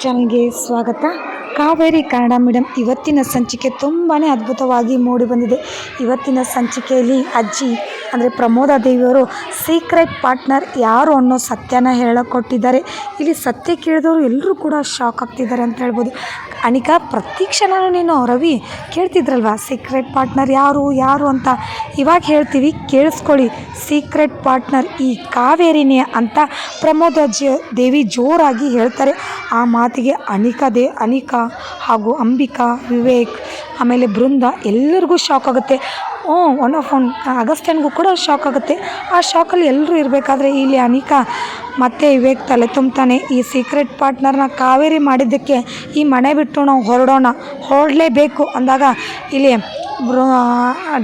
ಚಾನಲ್ಗೆ ಸ್ವಾಗತ ಕಾವೇರಿ ಕನ್ನಡ ಮೀಡಿಯಂ ಇವತ್ತಿನ ಸಂಚಿಕೆ ತುಂಬಾ ಅದ್ಭುತವಾಗಿ ಮೂಡಿ ಬಂದಿದೆ. ಇವತ್ತಿನ ಸಂಚಿಕೆಯಲ್ಲಿ ಅಜ್ಜಿ, ಅಂದರೆ ಪ್ರಮೋದ ದೇವಿಯವರು ಸೀಕ್ರೆಟ್ ಪಾರ್ಟ್ನರ್ ಯಾರು ಅನ್ನೋ ಸತ್ಯನ ಹೇಳಿಕೊಟ್ಟಿದ್ದಾರೆ. ಇಲ್ಲಿ ಸತ್ಯ ಕೇಳಿದವರು ಎಲ್ಲರೂ ಕೂಡ ಶಾಕ್ ಆಗ್ತಿದ್ದಾರೆ ಅಂತ ಹೇಳ್ಬೋದು. ಅನಿಕಾ ಪ್ರತಿ ಕ್ಷಣನೂ ನೀನು, ರವಿ ಕೇಳ್ತಿದ್ರಲ್ವಾ? ಸೀಕ್ರೆಟ್ ಪಾರ್ಟ್ನರ್ ಯಾರು ಯಾರು ಅಂತ? ಇವಾಗ ಹೇಳ್ತೀವಿ, ಕೇಳಿಸ್ಕೊಳ್ಳಿ. ಸೀಕ್ರೆಟ್ ಪಾರ್ಟ್ನರ್ ಈ ಕಾವೇರಿನೇ ಅಂತ ಪ್ರಮೋದ ದೇವಿ ಜೋರಾಗಿ ಹೇಳ್ತಾರೆ. ಆ ಮಾತಿಗೆ ಅನಿಕಾ ದೇ, ಅನಿಕಾ ಹಾಗೂ ಅಂಬಿಕಾ, ವಿವೇಕ್, ಆಮೇಲೆ ಬೃಂದ, ಎಲ್ಲರಿಗೂ ಶಾಕ್ ಆಗುತ್ತೆ. ಓ ಒನ್ ಆಫ್ ಒನ್ ಅಗಸ್ಟ್ಯನ್ಗೂ ಕೂಡ ಶಾಕ್ ಆಗುತ್ತೆ. ಆ ಶಾಕಲ್ಲಿ ಎಲ್ಲರೂ ಇರಬೇಕಾದ್ರೆ ಇಲ್ಲಿ ಅನಿಕಾ ಮತ್ತು ವಿವೇಕ್ ತಲೆ ತುಂಬ್ತಾನೆ. ಈ ಸೀಕ್ರೆಟ್ ಪಾರ್ಟ್ನರ್ನ ಕಾವೇರಿ ಮಾಡಿದ್ದಕ್ಕೆ ಈ ಮನೆ ಬಿಟ್ಟು ನಾವು ಹೊರಡೋಣ. ಹೊರಡಲೇಬೇಕು ಅಂದಾಗ ಇಲ್ಲಿ ಬ್ರೋ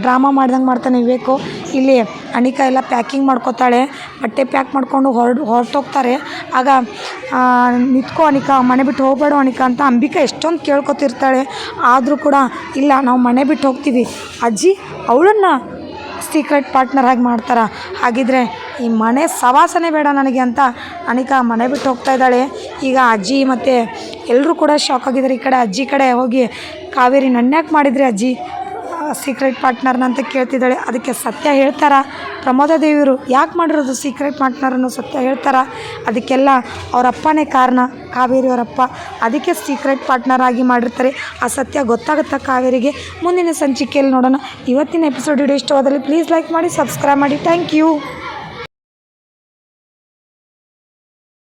ಡ್ರಾಮಾ ಮಾಡ್ದಂಗೆ ಮಾಡ್ತಾನೆ ವಿವೇಕು. ಇಲ್ಲಿ ಅನಿಕಾ ಎಲ್ಲ ಪ್ಯಾಕಿಂಗ್ ಮಾಡ್ಕೋತಾಳೆ. ಬಟ್ಟೆ ಪ್ಯಾಕ್ ಮಾಡಿಕೊಂಡು ಹೊರಡು, ಹೊರಟೋಗ್ತಾರೆ. ಆಗ ನಿಂತ್ಕೋ ಅನಿಕಾ, ಮನೆ ಬಿಟ್ಟು ಹೋಗಬೇಡ ಅನಿಕಾ ಅಂತ ಅಂಬಿಕಾ ಎಷ್ಟೊಂದು ಕೇಳ್ಕೊತಿರ್ತಾಳೆ. ಆದರೂ ಕೂಡ, ಇಲ್ಲ, ನಾವು ಮನೆ ಬಿಟ್ಟು ಹೋಗ್ತೀವಿ. ಅಜ್ಜಿ ಅವಳನ್ನು ಸೀಕ್ರೆಟ್ ಪಾರ್ಟ್ನರ್ ಆಗಿ ಮಾಡ್ತಾರೆ? ಹಾಗಿದ್ರೆ ಈ ಮನೆ ಸವಾಸನೆ ಬೇಡ ನನಗೆ ಅಂತ ಅನಿಕಾ ಮನೆ ಬಿಟ್ಟು ಹೋಗ್ತಾ ಇದ್ದಾಳೆ. ಈಗ ಅಜ್ಜಿ ಮತ್ತು ಎಲ್ಲರೂ ಕೂಡ ಶಾಕ್ ಆಗಿದ್ದಾರೆ. ಈ ಕಡೆ ಅಜ್ಜಿ ಕಡೆ ಹೋಗಿ ಕಾವೇರಿ ನನ್ಯಾಕೆ ಮಾಡಿದ್ರಿ ಅಜ್ಜಿ? ಸೀಕ್ರೆಟ್ ಪಾರ್ಟ್ನರ್ನ ಅಂತ ಕೇಳ್ತಿದ್ದಾಳೆ. ಅದಕ್ಕೆ ಸತ್ಯ ಹೇಳ್ತಾರ? ಪ್ರಮೋದ ದೇವಿಯವರು ಯಾಕೆ ಮಾಡಿರೋದು ಸೀಕ್ರೆಟ್ ಪಾರ್ಟ್ನರ್ ಅನ್ನೋ ಸತ್ಯ ಹೇಳ್ತಾರ? ಅದಕ್ಕೆಲ್ಲ ಅವರಪ್ಪನೇ ಕಾರಣ, ಕಾವೇರಿ ಅವರಪ್ಪ ಅದಕ್ಕೆ ಸೀಕ್ರೆಟ್ ಪಾರ್ಟ್ನರ್ ಆಗಿ ಮಾಡಿರ್ತಾರೆ. ಆ ಸತ್ಯ ಗೊತ್ತಾಗುತ್ತಾ ಕಾವೇರಿಗೆ? ಮುಂದಿನ ಸಂಚಿಕೆಯಲ್ಲಿ ನೋಡೋಣ. ಇವತ್ತಿನ ಎಪಿಸೋಡ್ ವಿಡಿಯೋ ಇಷ್ಟವಾದಲ್ಲಿ ಪ್ಲೀಸ್ ಲೈಕ್ ಮಾಡಿ ಸಬ್ಸ್ಕ್ರೈಬ್ ಮಾಡಿ. Thank you